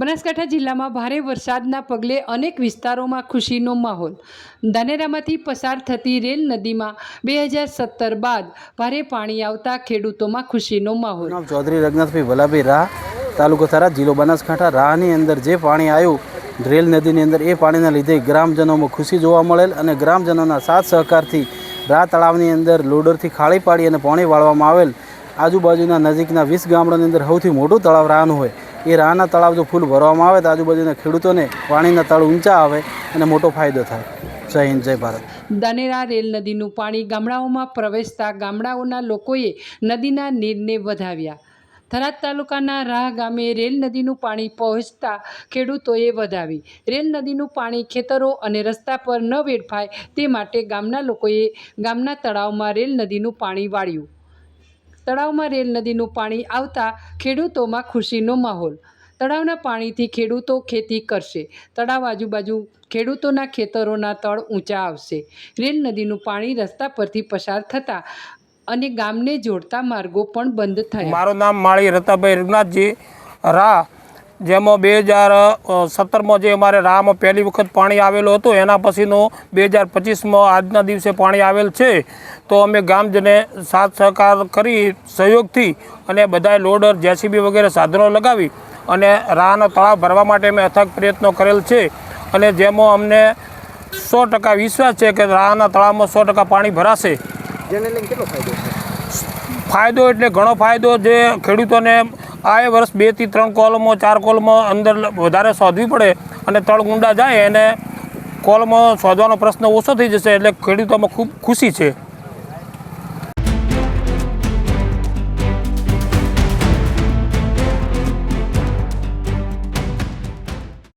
બનાસકાંઠા જિલ્લામાં ભારે વરસાદના પગલે અનેક વિસ્તારોમાં ખુશીનો માહોલ. ધાનેરામાંથી પસાર થતી રેલ નદીમાં બે હજાર સત્તર બાદ ભારે પાણી આવતા ખેડૂતોમાં ખુશીનો માહોલ. ચૌધરી રઘનાથભાઈ ભલાભાઈ રાહ, તાલુકો થરા જિલ્લો બનાસકાંઠા. રાહની અંદર જે પાણી આવ્યું, રેલ નદીની અંદર એ પાણીના લીધે ગ્રામજનોમાં ખુશી જોવા મળેલ અને ગ્રામજનોના સાથ સહકારથી રાહ તળાવની અંદર લોડરથી ખાળી પાડી અને પાણી વાળવામાં આવેલ. આજુબાજુના નજીકના વીસ ગામડાની અંદર સૌથી મોટું તળાવ રાહનું હોય. એ રાહના તળાવ જો ફૂલ ભરવામાં આવે તો આજુબાજુના ખેડૂતોને પાણીના તળ ઊંચા આવે અને મોટો ફાયદો થાય. જય હિન્દ, જય ભારત. ધાનેરા રેલ નદીનું પાણી ગામડાઓમાં પ્રવેશતા ગામડાઓના લોકોએ નદીના નીરને વધાવ્યા. થરાદ તાલુકાના રાહ ગામે રેલ નદીનું પાણી પહોંચતા ખેડૂતોએ વધાવી. રેલ નદીનું પાણી ખેતરો અને રસ્તા પર ન વેડફાય તે માટે ગામના લોકોએ ગામના તળાવમાં રેલ નદીનું પાણી વાળ્યું. તળાવમાં રેલ નદીનું પાણી આવતા ખેડૂતોમાં ખુશીનો માહોલ. તળાવના પાણીથી ખેડૂતો ખેતી કરશે. તળાવ આજુબાજુ ખેડૂતોના ખેતરોના તળ ઊંચા આવશે. રેલ નદીનું પાણી રસ્તા પરથી પસાર થતાં અને ગામને જોડતા માર્ગો પણ બંધ થયા. મારું નામ માળી રતાભાઈ રઘુનાથજી રા જેમાં બે હજાર સત્તરમાં જે અમારે રાહમાં પહેલી વખત પાણી આવેલું હતું, એના પછીનું બે હજાર પચીસમાં આજના દિવસે પાણી આવેલ છે. તો અમે ગામજને સાથ સહકાર કરી, સહયોગથી અને બધાએ લોડર, જેસીબી વગેરે સાધનો લગાવી અને રાહનો તળાવ ભરવા માટે અમે અથક પ્રયત્નો કરેલ છે. અને જેમાં અમને સો ટકા વિશ્વાસ છે કે રાહના તળાવમાં સો ટકા પાણી ભરાશે. ફાયદો એટલે ઘણો ફાયદો જે ખેડૂતોને આ વર્ષ બેથી ત્રણ કોલમો, ચાર કોલમો અંદર વધારે શોધવી પડે અને તળ ગુંડા જાય એને કોલમો શોધવાનો પ્રશ્ન ઓછો થઈ જશે એટલે ખેડૂતોમાં ખૂબ ખુશી છે.